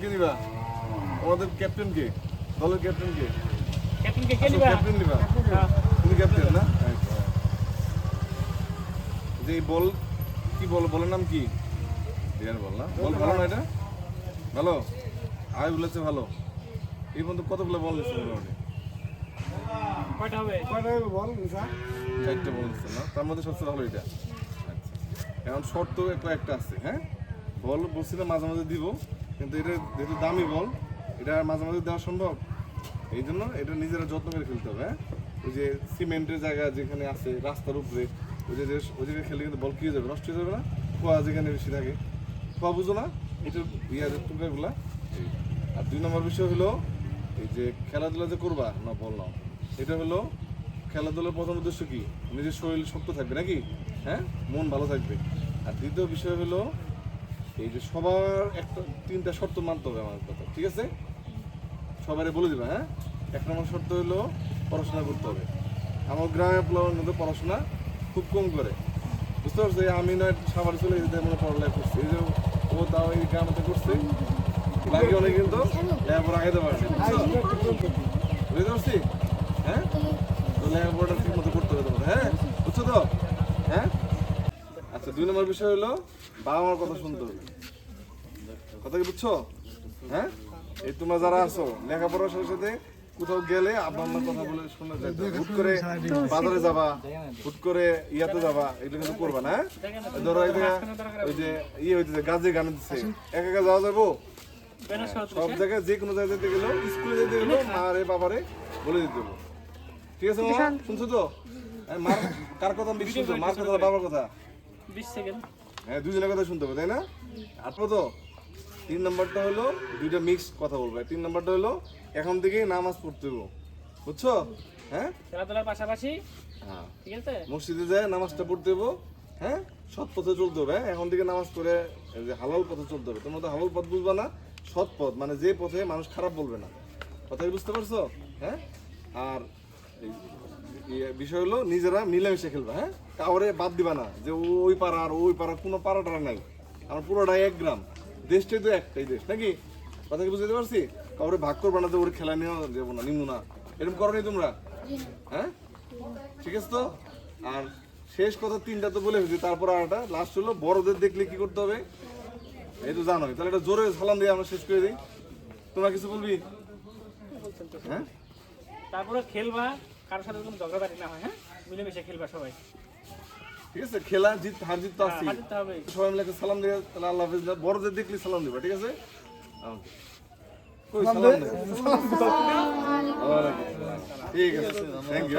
কে আমাদের ক্যাপ্টেন কে? দলের ক্যাপ্টেন কে? ক্যাপ্টেন হ্যাঁ। তুমি ক্যাপ্টেন না। যে বল কি বল বলের নাম কি? বিয়ার বল না? বল ভালো না এটা? ভালো? আয় বলেছে ভালো। এই পর্যন্ত কতগুলো বল নিচ্ছে মোটামুটি? কয়টা হবে? চারটে বল নিচ্ছে না? তার মধ্যে সবচেয়ে ভালো এটা। আচ্ছা। এখন শর্ট তো কয়েকটা আছে হ্যাঁ? বল বলছি না মাঝে মাঝে দিব। কিন্তু এটা যেহেতু দামি বল, এটা মাঝে মাঝে দেওয়া সম্ভব। এই জন্য এটা নিজেরা যত্ন করে খেলতে হবে হ্যাঁ? ওই যে সিমেন্টের জায়গা যেখানে আছে, রাস্তার উপরে, ওই যে ওই জায়গায় খেলে কিন্তু বল কি যাবে, নষ্ট হয়ে যাবে না। খোয়া যেখানে বেশি থাকে খোয়া বুঝো না, এটা ইয়াদের টুকরাগুলা। আর দুই নম্বর বিষয় হলো, এই যে খেলাধুলা যে করবা, না বললাম এটা হলো খেলাধুলার প্রথম উদ্দেশ্য কি? নিজের শরীর শক্ত থাকবে নাকি? হ্যাঁ? মন ভালো থাকবে। আর দ্বিতীয় বিষয় হলো এই যে সবার একটা, তিনটা শর্ত মানতে হবে আমার কথা, ঠিক আছে? সবাই বলে দিবা হ্যাঁ? এক নম্বর শর্ত হলো পড়াশোনা করতে হবে। আমার গ্রামের প্লাবের মধ্যে পড়াশোনা খুব কম করে। বুঝতে পারছ? আমি নয়, সাবারে চলে যেতে মনে পড়ালেখা করছে। এই যে ও তাও এই গ্রামতে করছে। বাকি অনেক কিন্তু লেখাপড়া আগাইতে পারছে? বুঝতে পারছি? হ্যাঁ? তো লেখাপড়াটা ঠিক মতো করতে হবে তোমার হ্যাঁ? বুঝছ তো? হ্যাঁ? আচ্ছা দুই নম্বর বিষয় হলো বাবা মার কথা শুনতে হবে। কথা কি বুঝছ? হ্যাঁ? এই তোমরা যারা আছো লেখাপড়ার সাথে সাথে কোথাও গেলে আব্বা আম্মার কথা বলে শোনা যায় হুট করে বাজারে যাবা হুট করে ইয়াতে যাবা এগুলো কিন্তু করবা না হ্যাঁ? ধরো ওই যে ইয়ে হইতেছে গাছে গান দিচ্ছে একা একা যাওয়া যাব? সব জায়গায় যে কোনো জায়গায় যেতে গেলেও স্কুলে যেতে গেলেও মা রে বাবারে বলে দিতে হবে। ঠিক আছে মামা শুনছো তো? হ্যাঁ, মার কার কথা বেশি শুনছো মার কথা বাবার কথা? বিশ সেকেন্ড। হ্যাঁ দুজনের কথা শুনতে হবে তাই না? আর তো? তিন নাম্বারটা হলো দুইটা মিক্স কথা বলবে। তিন নাম্বারটা হলো এখন থেকে নামাজ পড়তে হবে বুঝছ? হ্যাঁ? খেলাধুলার পাশাপাশি হ্যাঁ। ঠিক আছে? মসজিদে যায় নামাজটা পড়তে হবে হ্যাঁ? সৎ পথে চলতে হবে হ্যাঁ? এখন থেকে নামাজ পড়ে যে হালাল পথে চলতে হবে। তোমরা তো হালাল পথ বুঝবা না সৎ পথ মানে যে পথে মানুষ খারাপ বলবে না। কথা বুঝতে পারছ? হ্যাঁ? আর বিষয় হলো নিজেরা মিলেমিশে খেলবে হ্যাঁ? কাউরে বাদ দিবা না যে ওই পাড়া আর ওই পাড়া কোনো পাড়াটা নাই। আমার পুরোটাই এক গ্রাম। দেশটাই তো একটাই দেশ নাকি? কথা কি বুঝতে পারছি? কাউরে ভাগ করবা না যে ওর খেলা নিয়ে যাব না নিমু না। এরকম করো নি তোমরা? হ্যাঁ? ঠিক আছে তো? আর শেষ কথা তিনটা তো বলে ফেলছি তারপর আর একটা। লাস্ট হলো বড়দের দেখলে কি করতে হবে? এই তো জানোই। তাহলে এটা জোরে সালাম দিয়ে আমরা শেষ করে দিই। তোমরা কিছু বলবি? হ্যাঁ? তারপরে খেলবা কারোর সাথে কোনো ঝগড়াঝাটি না হয় হ্যাঁ? মিলেমিশে খেলবা সবাই। ঠিক আছে খেলা জিত হার জিত তো হ্যাঁ, আছি সবাই মিলে সালাম দিয়ে তাহলে আল্লাহ হাফিজ বড়দের দেখলে সালাম দিবা ঠিক আছে? ঠিক আছে থ্যাংক ইউ